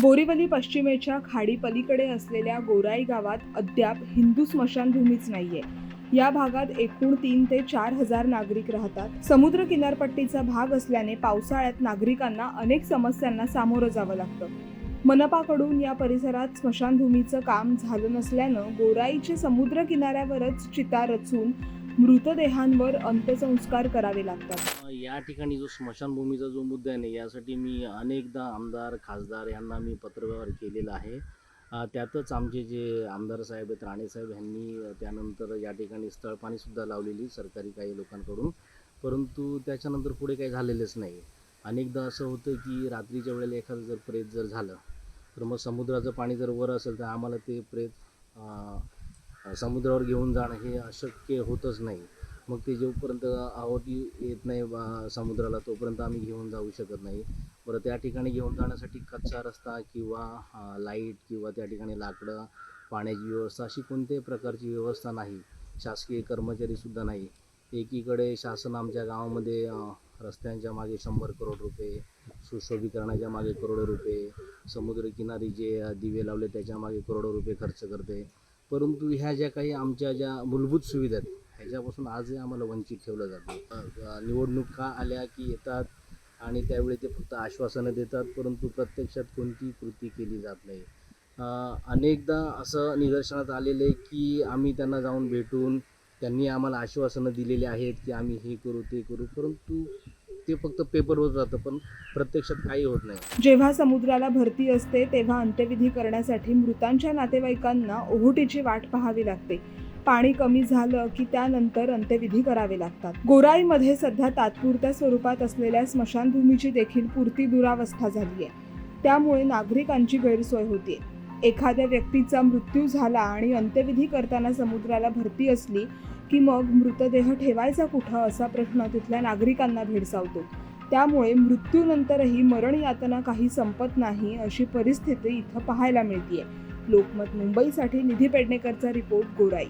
बोरीवली पश्चिमेच्या खाडीपलीकडे असलेल्या गोराई गावात अद्याप हिंदू स्मशानभूमीच नाहीये. या भागात एकूण तीन ते चार हजार नागरिक राहतात. समुद्र किनारपट्टीचा भाग असल्याने पावसाळ्यात नागरिकांना अनेक समस्यांना सामोरं जावं लागतं. मनपाकडून या परिसरात स्मशानभूमीचं काम झालं नसल्यानं गोराईचे समुद्र किनाऱ्यावरच चिता रचून मृतदेहांवर अंत्यसंस्कार करावे लागतात. या ठिकाणी जो स्मशानभूमीचा जो मुद्दा आहे ना यासाठी मी अनेकदा आमदार खासदार यांना मी पत्रव्यवहार केलेला आहे. अ, त्यातच आमचे जे आमदार साहेब आहेत राणे साहेब यांनी अ, त्यानंतर या ठिकाणी स्थळपाणीसुद्धा लावलेली सरकारी काही लोकांकडून. परंतु त्याच्यानंतर पुढे काही झालेलंच नाही. अनेकदा असं होतं की रात्रीच्या वेळेला एखादं जर प्रेत जर झालं तर मग समुद्राचं पाणी जर वर असेल तर आम्हाला ते प्रेत अ, समुद्रावर घेऊन जाणं हे अशक्य होतच नाही. मग ते जोपर्यंत आवडी येत नाही बा समुद्राला तोपर्यंत आम्ही घेऊन जाऊ शकत नाही. बरं त्या ठिकाणी घेऊन जाण्यासाठी कच्चा रस्ता किंवा लाइट किंवा त्या ठिकाणी लाकडं पाण्याची व्यवस्था अशी कोणत्याही प्रकारची व्यवस्था नाही. शासकीय कर्मचारीसुद्धा नाही. एकीकडे शासन आमच्या गावामध्ये रस्त्यांच्या मागे शंभर करोड रुपये सुशोभीकरणाच्या मागे करोडो रुपये समुद्रकिनारी जे दिवे लावले त्याच्यामागे करोडो रुपये खर्च करते. परंतु ह्या ज्या काही आमच्या ज्या मूलभूत सुविधा आहेत ह्याच्यापासून आजही आम्हाला वंचित ठेवलं जातं. निवडणुका आल्या की येतात आणि त्यावेळी ते फक्त आश्वासनं देतात परंतु प्रत्यक्षात कोणतीही कृती केली जात नाही. अनेकदा असं निदर्शनात आलेलं आहे की आम्ही त्यांना जाऊन भेटून त्यांनी आम्हाला आश्वासनं दिलेली आहेत की आम्ही हे करू ते करू परंतु ते फक्त पेपरवर राहतं पण प्रत्यक्षात काही होत नाही. जेव्हा समुद्राला भरती असते तेव्हा अंत्यविधी करण्यासाठी मृतांच्या नातेवाईकांना ओहोटीची वाट पाहावी लागते. पाणी कमी झालं की त्यानंतर अंत्यविधी करावे लागतात. गोराईमध्ये सध्या तात्पुरत्या स्वरूपात असलेल्या स्मशानभूमीची देखील पुरती दुरावस्था झाली आहे त्यामुळे नागरिकांची गैरसोय होते एखाद्या व्यक्तीचा मृत्यू झाला आणि अंत्यविधी करताना समुद्राला भरती असली की मग मृतदेह ठेवायचा कुठं असा प्रश्न तिथल्या नागरिकांना भेडसावतो. त्यामुळे मृत्यूनंतरही मरण यातना काही संपत नाही अशी परिस्थिती इथं पाहायला मिळतीये. लोकमत मुंबईसाठी निधी पेडणेकरचा रिपोर्ट गोराई.